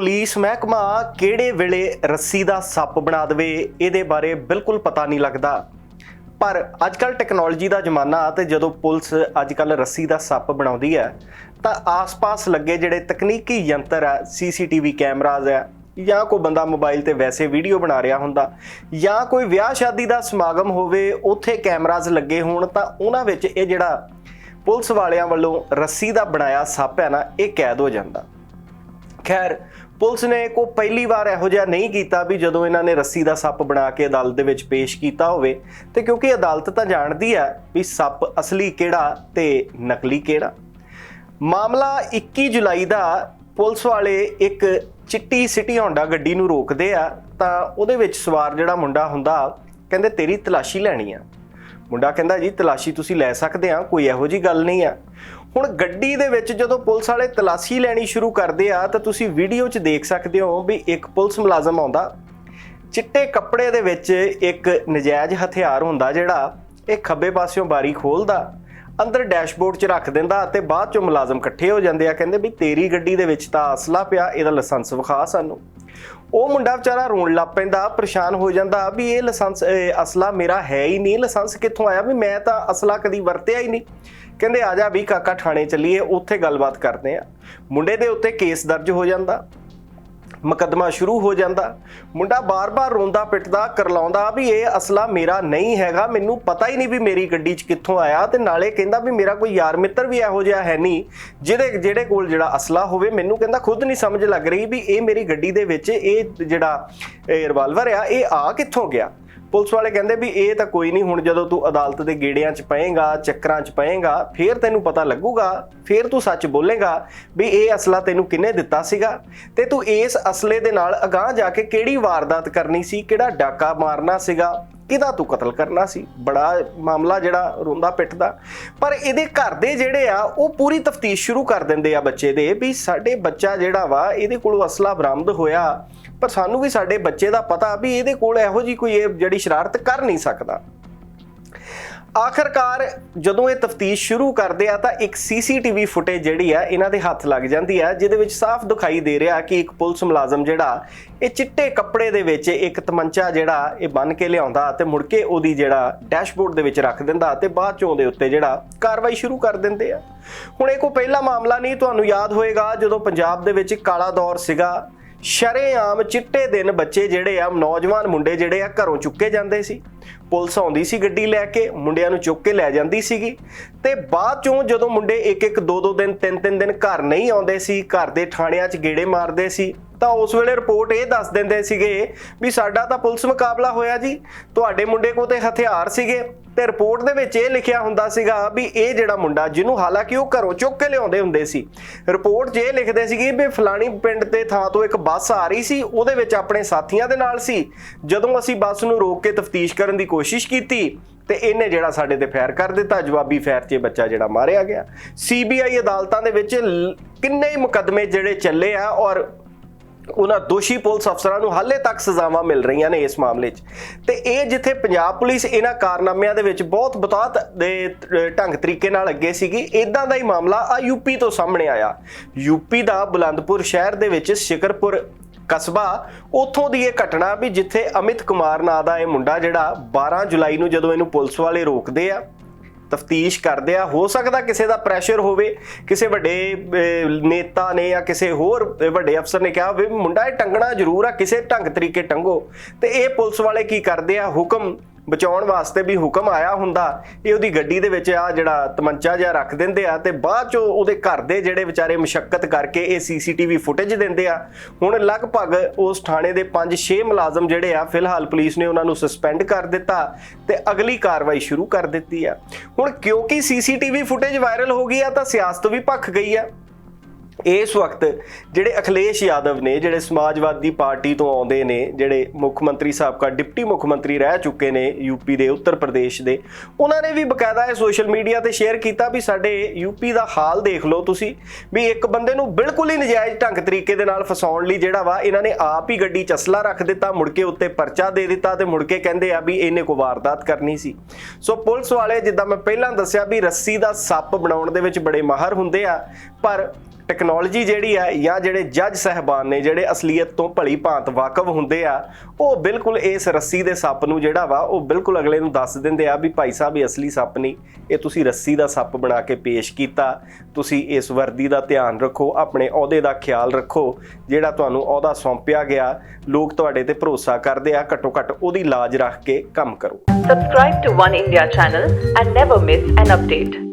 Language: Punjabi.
ਪੁਲਿਸ ਮਹਿਕਮਾ ਕਿਹੜੇ ਵੇਲੇ ਰੱਸੀ ਦਾ ਸੱਪ ਬਣਾ ਦੇਵੇ, ਇਹਦੇ ਬਾਰੇ ਬਿਲਕੁਲ ਪਤਾ ਨਹੀਂ ਲੱਗਦਾ। ਪਰ ਅੱਜਕੱਲ ਟੈਕਨੋਲੋਜੀ ਦਾ ਜ਼ਮਾਨਾ ਤੇ ਜਦੋਂ ਪੁਲਿਸ ਅੱਜਕੱਲ ਰੱਸੀ ਦਾ ਸੱਪ ਬਣਾਉਂਦੀ ਹੈ, ਤਾਂ ਆਸ-ਪਾਸ ਲੱਗੇ ਜਿਹੜੇ ਤਕਨੀਕੀ ਯੰਤਰ ਆ ਸੀਸੀਟੀਵੀ ਕੈਮਰਾਜ਼ ਆ ਜਾਂ ਕੋਈ ਬੰਦਾ ਮੋਬਾਈਲ ਤੇ ਵੈਸੇ ਵੀਡੀਓ ਬਣਾ ਰਿਹਾ ਹੁੰਦਾ, ਜਾਂ ਕੋਈ ਵਿਆਹ ਸ਼ਾਦੀ ਦਾ ਸਮਾਗਮ ਹੋਵੇ, ਉੱਥੇ ਕੈਮਰਾਜ਼ ਲੱਗੇ ਹੋਣ, ਤਾਂ ਉਹਨਾਂ ਵਿੱਚ ਇਹ ਜਿਹੜਾ ਪੁਲਿਸ ਵਾਲਿਆਂ ਵੱਲੋਂ ਰੱਸੀ ਦਾ ਬਣਾਇਆ ਸੱਪ ਹੈ ਨਾ, ਇਹ ਕੈਦ ਹੋ ਜਾਂਦਾ। ਖੈਰ, ਪੁਲਿਸ ਨੇ ਕੋ ਪਹਿਲੀ ਵਾਰ ਇਹੋ ਜਿਹਾ ਨਹੀਂ ਕੀਤਾ ਵੀ ਜਦੋਂ ਇਹਨਾਂ ਨੇ ਰੱਸੀ ਦਾ ਸੱਪ ਬਣਾ ਕੇ ਅਦਾਲਤ ਦੇ ਵਿੱਚ ਪੇਸ਼ ਕੀਤਾ ਹੋਵੇ। ਤੇ ਕਿਉਂਕਿ ਅਦਾਲਤ ਤਾਂ ਜਾਣਦੀ ਹੈ ਵੀ ਸੱਪ ਅਸਲੀ ਕਿਹੜਾ ਤੇ ਨਕਲੀ ਕਿਹੜਾ। ਮਾਮਲਾ 21 ਜੁਲਾਈ ਦਾ ਪੁਲਿਸ ਵਾਲੇ ਇੱਕ ਚਿੱਟੀ ਸਿਟੀ ਹੋਂਡਾ ਗੱਡੀ ਨੂੰ ਰੋਕਦੇ ਆ, ਤਾਂ ਉਹਦੇ ਵਿੱਚ ਸਵਾਰ ਜਿਹੜਾ ਮੁੰਡਾ ਹੁੰਦਾ, ਕਹਿੰਦੇ ਤੇਰੀ ਤਲਾਸ਼ੀ ਲੈਣੀ ਆ। ਮੁੰਡਾ ਕਹਿੰਦਾ, ਜੀ ਤਲਾਸ਼ੀ ਤੁਸੀਂ ਲੈ ਸਕਦੇ ਆ, ਕੋਈ ਇਹੋ ਜੀ ਗੱਲ ਨਹੀਂ ਆ। ਹੁਣ ਗੱਡੀ ਦੇ ਵਿੱਚ ਜਦੋਂ ਪੁਲਿਸ ਵਾਲੇ ਤਲਾਸ਼ੀ ਲੈਣੀ ਸ਼ੁਰੂ ਕਰਦੇ ਆ, ਤਾਂ ਤੁਸੀਂ ਵੀਡੀਓ 'ਚ ਦੇਖ ਸਕਦੇ ਹੋ ਵੀ ਇੱਕ ਪੁਲਿਸ ਮੁਲਾਜ਼ਮ ਆਉਂਦਾ। ਚਿੱਟੇ ਕੱਪੜੇ ਦੇ ਵਿੱਚ ਇੱਕ ਨਜਾਇਜ਼ ਹਥਿਆਰ ਹੁੰਦਾ ਜਿਹੜਾ ਇਹ ਖੱਬੇ ਪਾਸਿਓਂ ਬਾਰੀ ਖੋਲਦਾ। ਅੰਦਰ ਡੈਸ਼ਬੋਰਡ 'ਚ ਰੱਖ ਦਿੰਦਾ ਅਤੇ ਬਾਅਦ 'ਚੋਂ ਮੁਲਾਜ਼ਮ ਇਕੱਠੇ ਹੋ ਜਾਂਦੇ ਆ। ਕਹਿੰਦੇ ਵੀ ਤੇਰੀ ਗੱਡੀ ਦੇ ਵਿੱਚ ਤਾਂ ਅਸਲਾ ਪਿਆ, ਇਹਦਾ ਲਾਇਸੈਂਸ ਵਿਖਾ ਸਾਨੂੰ। ਉਹ ਮੁੰਡਾ ਵਿਚਾਰਾ ਰੋਣ ਲੱਗ ਪੈਂਦਾ, ਪਰੇਸ਼ਾਨ ਹੋ ਜਾਂਦਾ ਵੀ ਇਹ ਲਾਇਸੈਂਸ ਅਸਲਾ ਮੇਰਾ ਹੈ ਹੀ ਨਹੀਂ ਲਾਇਸੈਂਸ ਕਿੱਥੋਂ ਆਇਆ ਵੀ ਮੈਂ ਤਾਂ ਅਸਲਾ ਕਦੀ ਵਰਤਿਆ ਹੀ ਨਹੀਂ। ਕਹਿੰਦੇ ਆ ਜਾ ਵੀ ਕਾਕਾ ਥਾਣੇ ਚੱਲੀਏ, ਉੱਥੇ ਗੱਲਬਾਤ ਕਰਦੇ ਆ। ਮੁੰਡੇ ਦੇ ਉੱਤੇ ਕੇਸ ਦਰਜ ਹੋ ਜਾਂਦਾ। ਮੁਕੱਦਮਾ ਸ਼ੁਰੂ ਹੋ ਜਾਂਦਾ। ਮੁੰਡਾ ਬਾਰ-ਬਾਰ ਰੋਂਦਾ, ਪਿੱਟਦਾ, ਕਰਲਾਉਂਦਾ ਵੀ ਇਹ ਅਸਲਾ ਮੇਰਾ ਨਹੀਂ ਹੈਗਾ, ਮੈਨੂੰ ਪਤਾ ਹੀ ਨਹੀਂ ਵੀ ਮੇਰੀ ਗੱਡੀ 'ਚ ਕਿੱਥੋਂ ਆਇਆ ਤੇ ਨਾਲੇ ਕਹਿੰਦਾ ਵੀ ਮੇਰਾ ਕੋਈ ਯਾਰ ਮਿੱਤਰ ਵੀ ਇਹੋ ਜਿਹਾ ਹੈ ਨਹੀਂ, ਜਿਹਦੇ ਜਿਹੜੇ ਕੋਲ ਜਿਹੜਾ ਅਸਲਾ ਹੋਵੇ, ਮੈਨੂੰ ਕਹਿੰਦਾ ਖੁਦ ਨਹੀਂ ਸਮਝ ਲੱਗ ਰਹੀ ਵੀ ਇਹ ਮੇਰੀ ਗੱਡੀ ਦੇ ਵਿੱਚ ਇਹ ਜਿਹੜਾ ਰਿਵਾਲਵਰ ਆ, ਇਹ ਆ ਕਿੱਥੋਂ ਗਿਆ? ਪੁਲਿਸ ਵਾਲੇ ਕਹਿੰਦੇ ਵੀ ਇਹ ਤਾਂ ਕੋਈ ਨਹੀਂ, ਹੁਣ ਜਦੋਂ ਤੂੰ ਅਦਾਲਤ ਦੇ ਗੇੜਿਆਂ 'ਚ ਪਏਗਾ, ਚੱਕਰਾਂ 'ਚ ਪਏਗਾ, ਫੇਰ ਤੈਨੂੰ ਪਤਾ ਲੱਗੂਗਾ, ਫੇਰ ਤੂੰ ਸੱਚ ਬੋਲੇਗਾ ਵੀ ਇਹ ਅਸਲਾ ਤੈਨੂੰ ਕਿਹਨੇ ਦਿੱਤਾ ਸੀਗਾ। ਤੇ ਤੂੰ ਇਸ ਅਸਲੇ ਦੇ ਨਾਲ ਅਗਾਹ ਜਾ ਕੇ ਕਿਹੜੀ ਵਾਰਦਾਤ ਕਰਨੀ ਸੀ, ਕਿਹੜਾ ਡਾਕਾ ਮਾਰਨਾ ਸੀਗਾ, ਕਿਹਦਾ ਤੂੰ ਕਤਲ ਕਰਨਾ ਸੀ? ਬੜਾ ਮਾਮਲਾ ਜਿਹੜਾ ਰੋਂਦਾ ਪਿੱਟਦਾ। ਪਰ ਇਹਦੇ ਘਰ ਦੇ ਜਿਹੜੇ ਆ, ਉਹ ਪੂਰੀ ਤਫਤੀਸ਼ ਸ਼ੁਰੂ ਕਰ ਦਿੰਦੇ ਆ ਬੱਚੇ ਦੇ ਵੀ ਸਾਡੇ ਬੱਚਾ ਜਿਹੜਾ ਵਾ, ਇਹਦੇ ਕੋਲੋਂ ਅਸਲਾ ਬਰਾਮਦ ਹੋਇਆ। ਪਰ ਸਾਨੂੰ ਵੀ ਸਾਡੇ ਬੱਚੇ ਦਾ ਪਤਾ ਵੀ ਇਹਦੇ ਕੋਲ ਇਹੋ ਜੀ ਕੋਈ ਇਹ ਜਿਹੜੀ ਸ਼ਰਾਰਤ ਕਰ ਨਹੀਂ ਸਕਦਾ। ਆਖਰਕਾਰ ਜਦੋਂ ਇਹ ਤਫਤੀਸ਼ ਸ਼ੁਰੂ ਕਰਦੇ ਆ ਤਾਂ ਇੱਕ ਸੀਸੀਟੀਵੀ ਫੁਟੇਜ ਜਿਹੜੀ ਆ ਇਹਨਾਂ ਦੇ ਹੱਥ ਲੱਗ ਜਾਂਦੀ ਆ, ਜਿਹਦੇ ਵਿੱਚ ਸਾਫ਼ ਦਿਖਾਈ ਦੇ ਰਿਹਾ ਕਿ ਇੱਕ ਪੁਲਿਸ ਮੁਲਾਜ਼ਮ ਜਿਹੜਾ, ਇਹ ਚਿੱਟੇ ਕੱਪੜੇ ਦੇ ਵਿੱਚ ਇੱਕ ਤਮੰਚਾ ਜਿਹੜਾ, ਇਹ ਬੰਨ ਕੇ ਲਿਆਉਂਦਾ ਤੇ ਮੁੜ ਕੇ ਉਹਦੀ ਜਿਹੜਾ ਡੈਸ਼ਬੋਰਡ ਦੇ ਵਿੱਚ ਰੱਖ ਦਿੰਦਾ ਤੇ ਬਾਅਦ ਚੋਂ ਉਹਦੇ ਉੱਤੇ ਜਿਹੜਾ ਕਾਰਵਾਈ ਸ਼ੁਰੂ ਕਰ ਦਿੰਦੇ ਆ। ਹੁਣ ਇਹ ਕੋਈ ਪਹਿਲਾ ਮਾਮਲਾ ਨਹੀਂ, ਤੁਹਾਨੂੰ ਯਾਦ ਹੋਏਗਾ ਜਦੋਂ ਪੰਜਾਬ ਦੇ ਵਿੱਚ ਕਾਲਾ ਦੌਰ ਸੀਗਾ ਸ਼ਰੇਆਮ ਚਿੱਟੇ ਦਿਨ ਬੱਚੇ ਜਿਹੜੇ ਆ, ਨੌਜਵਾਨ ਮੁੰਡੇ ਜਿਹੜੇ ਆ, ਘਰੋਂ ਚੁੱਕੇ ਜਾਂਦੇ ਸੀ। ਪੁਲਿਸ ਆਉਂਦੀ ਸੀ ਗੱਡੀ ਲੈ ਕੇ, ਮੁੰਡਿਆਂ ਨੂੰ ਚੁੱਕ ਕੇ ਲੈ ਜਾਂਦੀ ਸੀਗੀ। ਤੇ ਬਾਅਦ ਚੋਂ ਜਦੋਂ ਮੁੰਡੇ ਇੱਕ ਇੱਕ ਦੋ ਦੋ ਦਿਨ ਤਿੰਨ ਤਿੰਨ ਦਿਨ ਘਰ ਨਹੀਂ ਆਉਂਦੇ ਸੀ, ਘਰ ਦੇ ਥਾਣਿਆਂ 'ਚ ਗੇੜੇ ਮਾਰਦੇ ਸੀ ਤਾਂ ਉਸ ਵੇਲੇ ਰਿਪੋਰਟ ਇਹ ਦੱਸ ਦਿੰਦੇ ਸੀਗੇ ਵੀ ਸਾਡਾ ਤਾਂ ਪੁਲਿਸ ਮੁਕਾਬਲਾ ਹੋਇਆ ਜੀ। ਤੁਹਾਡੇ ਮੁੰਡੇ ਕੋਲ ਤੇ ਹਥਿਆਰ ਸੀਗੇ ਤੇ ਰਿਪੋਰਟ ਦੇ ਵਿੱਚ ਇਹ ਲਿਖਿਆ ਹੁੰਦਾ ਸੀਗਾ ਵੀ ਇਹ ਜਿਹੜਾ ਮੁੰਡਾ ਜਿਹਨੂੰ ਹਾਲਾਂਕਿ ਉਹ ਘਰੋਂ ਚੁੱਕ ਕੇ ਲਿਆਉਂਦੇ ਹੁੰਦੇ ਸੀ। ਰਿਪੋਰਟ 'ਚ ਇਹ ਲਿਖਦੇ ਸੀਗੇ ਵੀ ਫਲਾਣੀ ਪਿੰਡ ਤੇ ਥਾਂ ਤੋਂ ਇੱਕ ਬੱਸ ਆ ਰਹੀ ਸੀ, ਉਹਦੇ ਵਿੱਚ ਆਪਣੇ ਸਾਥੀਆਂ ਦੇ ਨਾਲ ਸੀ। ਜਦੋਂ ਅਸੀਂ ਬੱਸ ਨੂੰ ਰੋਕ ਕੇ ਤਫਤੀਸ਼ ਕਰਨ ਦੀ ਕੋਸ਼ਿਸ਼ ਕੀਤੀ ਤੇ ਇਹਨੇ ਜਿਹੜਾ ਸਾਡੇ ਤੇ ਫੈਰ ਕਰ ਦਿੱਤਾ, ਜਵਾਬੀ ਫੈਰ 'ਚ ਬੱਚਾ ਜਿਹੜਾ ਮਾਰਿਆ ਗਿਆ। ਸੀਬੀਆਈ ਅਦਾਲਤਾਂ ਦੇ ਵਿੱਚ ਕਿੰਨੇ ਹੀ ਮੁਕੱਦਮੇ ਜਿਹੜੇ ਚੱਲੇ ਆ ਔਰ ਉਹਨਾਂ ਦੋਸ਼ੀ ਪੁਲਿਸ ਅਫਸਰਾਂ ਨੂੰ ਹਾਲੇ ਤੱਕ ਸਜ਼ਾਵਾਂ ਮਿਲ ਰਹੀਆਂ ਨੇ ਇਸ ਮਾਮਲੇ 'ਚ। ਤੇ ਇਹ ਜਿੱਥੇ ਪੰਜਾਬ ਪੁਲਿਸ ਇਹਨਾਂ ਕਾਰਨਾਮਿਆਂ ਦੇ ਵਿੱਚ ਬਹੁਤ ਬਤਾਤ ਦੇ ਢੰਗ ਤਰੀਕੇ ਨਾਲ ਅੱਗੇ ਸੀਗੀ ਇਦਾਂ ਦਾ ਹੀ ਮਾਮਲਾ ਆ ਯੂਪੀ ਤੋਂ ਸਾਹਮਣੇ ਆਇਆ। ਯੂਪੀ ਦਾ ਬੁਲੰਦਪੁਰ ਸ਼ਹਿਰ ਦੇ ਵਿੱਚ ਸ਼ਿਕਰਪੁਰ ਕਸਬਾ, ਉਥੋਂ ਦੀ ਇਹ ਘਟਨਾ ਵੀ ਜਿੱਥੇ ਅਮਿਤ ਕੁਮਾਰ ਨਾਂ ਦਾ ਇਹ ਮੁੰਡਾ ਜਿਹੜਾ 12 ਜੁਲਾਈ ਨੂੰ ਜਦੋਂ ਇਹਨੂੰ ਪੁਲਿਸ ਵਾਲੇ ਰੋਕਦੇ ਆ ਤਫਤੀਸ਼ ਕਰਦੇ ਆ। ਹੋ ਸਕਦਾ ਕਿਸੇ ਦਾ ਪ੍ਰੈਸ਼ਰ ਹੋਵੇ, ਕਿਸੇ ਵੱਡੇ ਨੇਤਾ ਨੇ ਜਾਂ ਕਿਸੇ ਹੋਰ ਵੱਡੇ ਅਫਸਰ ਨੇ ਕਿਹਾ ਵੀ ਮੁੰਡਾ ਇਹ ਟੰਗਣਾ ਜ਼ਰੂਰ ਆ, ਕਿਸੇ ਢੰਗ ਤਰੀਕੇ ਟੰਗੋ। ਤੇ ਇਹ ਪੁਲਿਸ ਵਾਲੇ ਕੀ ਕਰਦੇ ਆ? ਹੁਕਮ ਬਚਾਉਣ ਵਾਸਤੇ ਵੀ ਹੁਕਮ ਆਇਆ ਹੁੰਦਾ, ਇਹ ਉਹਦੀ ਗੱਡੀ ਦੇ ਵਿੱਚ ਆ ਜਿਹੜਾ ਤਮੰਚਾ ਜਿਹਾ ਰੱਖ ਦਿੰਦੇ ਆ ਤੇ ਬਾਅਦ ਚੋਂ ਉਹਦੇ ਘਰ ਦੇ ਜਿਹੜੇ ਵਿਚਾਰੇ ਮੁਸ਼ਕਲ ਕਰਕੇ ਇਹ ਸੀਸੀਟੀਵੀ ਫੁਟੇਜ ਦਿੰਦੇ ਆ। ਹੁਣ ਲਗਭਗ ਉਸ ਥਾਣੇ ਦੇ 5-6 ਮੁਲਾਜ਼ਮ ਜਿਹੜੇ ਆ, ਫਿਲਹਾਲ ਪੁਲਿਸ ਨੇ ਉਹਨਾਂ ਨੂੰ ਸਸਪੈਂਡ ਕਰ ਦਿੱਤਾ ਤੇ ਅਗਲੀ ਕਾਰਵਾਈ ਸ਼ੁਰੂ ਕਰ ਦਿੱਤੀ ਆ। ਹੁਣ ਕਿਉਂਕਿ ਸੀਸੀਟੀਵੀ ਫੁਟੇਜ ਵਾਇਰਲ ਹੋ ਗਈ ਆ, ਤਾਂ ਸਿਆਸਤ ਵੀ ਭੱਖ ਗਈ ਆ। ਇਸ ਵਕਤ ਜਿਹੜੇ ਅਖਿਲੇਸ਼ ਯਾਦਵ ਨੇ, ਜਿਹੜੇ ਸਮਾਜਵਾਦੀ ਪਾਰਟੀ ਤੋਂ ਆਉਂਦੇ ਨੇ, ਜਿਹੜੇ ਮੁੱਖ ਮੰਤਰੀ ਸਾਬਕਾ ਡਿਪਟੀ ਮੁੱਖ ਮੰਤਰੀ ਰਹਿ ਚੁੱਕੇ ਨੇ ਯੂਪੀ ਦੇ, ਉੱਤਰ ਪ੍ਰਦੇਸ਼ ਦੇ, ਉਹਨਾਂ ਨੇ ਵੀ ਬਕਾਇਦਾ ਇਹ ਸੋਸ਼ਲ ਮੀਡੀਆ ਤੇ ਸ਼ੇਅਰ ਕੀਤਾ ਵੀ ਸਾਡੇ ਯੂਪੀ ਦਾ ਹਾਲ ਦੇਖ ਲਓ ਤੁਸੀਂ, ਵੀ ਇੱਕ ਬੰਦੇ ਨੂੰ ਬਿਲਕੁਲ ਹੀ ਨਜਾਇਜ਼ ਢੰਗ ਤਰੀਕੇ ਦੇ ਨਾਲ ਫਸਾਉਣ ਲਈ ਜਿਹੜਾ ਵਾ, ਇਹਨਾਂ ਨੇ ਆਪ ਹੀ ਗੱਡੀ 'ਚ ਅਸਲਾ ਰੱਖ ਦਿੱਤਾ, ਮੁੜ ਕੇ ਉੱਤੇ ਪਰਚਾ ਦੇ ਦਿੱਤਾ ਤੇ ਮੁੜ ਕੇ ਕਹਿੰਦੇ ਆ ਵੀ ਇਹਨੇ ਕੋ ਵਾਰਦਾਤ ਕਰਨੀ ਸੀ। ਸੋ ਪੁਲਿਸ ਵਾਲੇ, ਜਿੱਦਾਂ ਮੈਂ ਪਹਿਲਾਂ ਦੱਸਿਆ ਵੀ ਰੱਸੀ ਦਾ ਸੱਪ ਬਣਾਉਣ ਦੇ ਵਿੱਚ ਬੜੇ ਮਾਹਰ ਹੁੰਦੇ ਆ, ਪਰ ਟੈਕਨੋਲੋਜੀ ਜਿਹੜੀ ਆ ਜਾਂ ਜਿਹੜੇ ਜੱਜ ਸਹਿਬਾਨ ਨੇ ਜਿਹੜੇ ਅਸਲੀਅਤ ਤੋਂ ਭਲੀ ਭਾਂਤ ਵਾਕਫ ਹੁੰਦੇ ਆ, ਉਹ ਬਿਲਕੁਲ ਇਸ ਰੱਸੀ ਦੇ ਸੱਪ ਨੂੰ ਜਿਹੜਾ ਵਾ, ਉਹ ਬਿਲਕੁਲ ਅਗਲੇ ਨੂੰ ਦੱਸ ਦਿੰਦੇ ਆ ਵੀ ਭਾਈ ਸਾਹਿਬ, ਇਹ ਅਸਲੀ ਸੱਪ ਨਹੀਂ। ਇਹ ਤੁਸੀਂ ਰੱਸੀ ਦਾ ਸੱਪ ਬਣਾ ਕੇ ਪੇਸ਼ ਕੀਤਾ। ਤੁਸੀਂ ਇਸ ਵਰਦੀ ਦਾ ਧਿਆਨ ਰੱਖੋ, ਆਪਣੇ ਅਹੁਦੇ ਦਾ ਖਿਆਲ ਰੱਖੋ, ਜਿਹੜਾ ਤੁਹਾਨੂੰ ਅਹੁਦਾ ਸੌਂਪਿਆ ਗਿਆ। ਲੋਕ ਤੁਹਾਡੇ ਤੇ ਭਰੋਸਾ ਕਰਦੇ ਆ ਘੱਟੋ ਘੱਟ ਉਹਦੀ ਲਾਜ ਰੱਖ ਕੇ ਕੰਮ ਕਰੋ। Subscribe to One India channel and never miss an update.